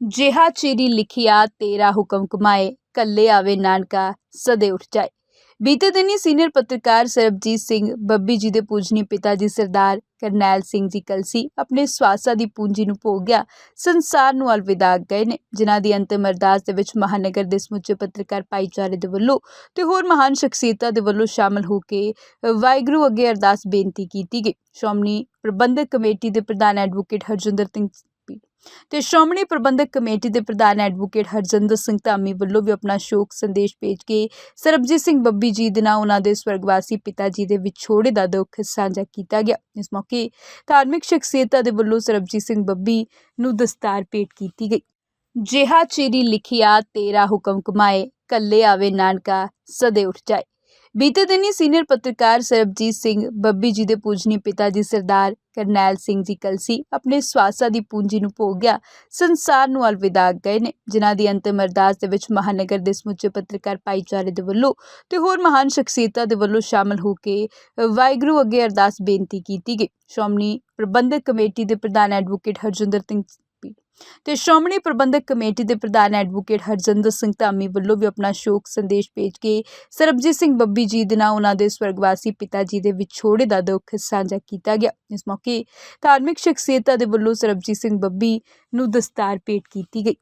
ਜਿਹਾ ਚੀਰੀ ਲਿਖਿਆ, ਤੇਰਾ ਹੁਕਮ ਕਮਾਏ, ਕੱਲੇ ਆਵੇ ਨਾਨਕਾ, ਸਦੇ ਉੱਠ ਜਾਏ। ਬੀਤੇ ਦਿਨੀ ਸੀਨੀਅਰ ਪੱਤਰਕਾਰ ਸਰਬਜੀਤ ਸਿੰਘ, ਬੱਬੀ ਜੀ ਦੇ ਪੂਜਨੀ ਪਿਤਾ ਜੀ ਸਰਦਾਰ ਕਰਨੈਲ ਸਿੰਘ ਜੀ ਕਲਸੀ ਆਪਣੇ ਸਵਾਸਾਂ ਦੀ ਪੂੰਜੀ ਨੂੰ ਭੋਗ ਗਿਆ ਸੰਸਾਰ ਨੂੰ ਅਲਵਿਦਾ ਗਏ ਨੇ, ਜਿਨ੍ਹਾਂ ਦੀ ਅੰਤਿਮ ਅਰਦਾਸ ਦੇ ਵਿੱਚ ਮਹਾਨਗਰ ਦੇ ਸਮੁੱਚੇ ਪੱਤਰਕਾਰ ਭਾਈਚਾਰੇ ਦੇ ਵੱਲੋਂ ਤੇ ਹੋਰ ਮਹਾਨ ਸ਼ਖਸੀਅਤਾਂ ਦੇ ਵੱਲੋਂ ਸ਼ਾਮਲ ਹੋ ਕੇ ਵਾਹਿਗੁਰੂ ਅੱਗੇ ਅਰਦਾਸ ਬੇਨਤੀ ਕੀਤੀ ਗਈ। ਸ਼੍ਰੋਮਣੀ ਪ੍ਰਬੰਧਕ ਕਮੇਟੀ ਦੇ ਪ੍ਰਧਾਨ ਐਡਵੋਕੇਟ ਹਰਜਿੰਦਰ ਸਿੰਘ ਤੇ ਸ਼੍ਰੋਮਣੀ ਪ੍ਰਬੰਧਕ ਕਮੇਟੀ ਦੇ ਪ੍ਰਧਾਨ ਐਡਵੋਕੇਟ ਹਰਜਿੰਦਰ ਸਿੰਘ ਧਾਮੀ ਵੱਲੋਂ ਵੀ ਆਪਣਾ ਸ਼ੋਕ ਸੰਦੇਸ਼ ਭੇਜ ਕੇ ਸਰਬਜੀਤ ਸਿੰਘ ਬੱਬੀ ਜੀ ਦੇ ਨਾਲ ਉਹਨਾਂ ਦੇ ਸਵਰਗਵਾਸੀ ਪਿਤਾ ਜੀ ਦੇ ਵਿਛੋੜੇ ਦਾ ਦੁੱਖ ਸਾਂਝਾ ਕੀਤਾ ਗਿਆ। ਇਸ ਮੌਕੇ ਧਾਰਮਿਕ ਸ਼ਖਸੀਅਤਾਂ ਦੇ ਵੱਲੋਂ ਸਰਬਜੀਤ ਸਿੰਘ ਬੱਬੀ ਨੂੰ ਦਸਤਾਰ ਭੇਟ ਕੀਤੀ ਗਈ। ਜਿਹਾ ਚੇਰੀ ਲਿਖਿਆ ਤੇਰਾ ਹੁਕਮ ਕਮਾਏ, ਕੱਲੇ ਆਵੇ ਨਾਨਕਾ, ਸਦੇ ਉੱਠ ਜਾਏ। ਬੀਤੇ ਦਿਨੀ ਸੀਨੀਅਰ ਪੱਤਰਕਾਰ ਸਰਬਜੀਤ ਸਿੰਘ ਬੱਬੀ ਜੀ ਦੇ ਪੂਜਨੀ ਪਿਤਾ ਜੀ ਸਰਦਾਰ ਕਰਨੈਲ ਸਿੰਘ ਜੀ ਕਲਸੀ ਆਪਣੇ ਸਵਾਸਾਂ ਦੀ ਪੂੰਜੀ ਨੂੰ ਭੋਗ ਗਿਆ। ਸੰਸਾਰ ਨੂੰ ਅਲਵਿਦਾ ਗਏ ਨੇ, ਜਿਨ੍ਹਾਂ ਦੀ ਅੰਤਿਮ ਅਰਦਾਸ ਦੇ ਵਿੱਚ ਮਹਾਨਗਰ ਦੇ ਸਮੁੱਚੇ ਪੱਤਰਕਾਰ ਭਾਈਚਾਰੇ ਦੇ ਵੱਲੋਂ ਤੇ ਹੋਰ ਮਹਾਨ ਸ਼ਖਸੀਅਤਾਂ ਦੇ ਵੱਲੋਂ ਸ਼ਾਮਲ ਹੋ ਕੇ ਵਾਹਿਗੁਰੂ ਅੱਗੇ ਅਰਦਾਸ ਬੇਨਤੀ ਕੀਤੀ ਗਈ। ਸ਼੍ਰੋਮਣੀ ਪ੍ਰਬੰਧਕ ਕਮੇਟੀ ਦੇ ਪ੍ਰਧਾਨ ਐਡਵੋਕੇਟ ਹਰਜਿੰਦਰ ਸਿੰਘ ਤੇ ਸ਼੍ਰੋਮਣੀ ਪ੍ਰਬੰਧਕ ਕਮੇਟੀ ਦੇ ਪ੍ਰਧਾਨ ਐਡਵੋਕੇਟ ਹਰਜਿੰਦਰ ਸਿੰਘ ਧਾਮੀ ਵੱਲੋਂ ਵੀ ਆਪਣਾ ਸ਼ੋਕ ਸੰਦੇਸ਼ ਭੇਜ ਕੇ ਸਰਬਜੀਤ ਸਿੰਘ ਬੱਬੀ ਜੀ ਦੇ ਨਾਲ ਉਹਨਾਂ ਦੇ ਸਵਰਗਵਾਸੀ ਪਿਤਾ ਜੀ ਦੇ ਵਿਛੋੜੇ ਦਾ ਦੁੱਖ ਸਾਂਝਾ ਕੀਤਾ ਗਿਆ। ਇਸ ਮੌਕੇ ਧਾਰਮਿਕ ਸ਼ਖਸੀਅਤਾਂ ਦੇ ਵੱਲੋਂ ਸਰਬਜੀਤ ਸਿੰਘ ਬੱਬੀ ਨੂੰ ਦਸਤਾਰ ਭੇਟ ਕੀਤੀ ਗਈ।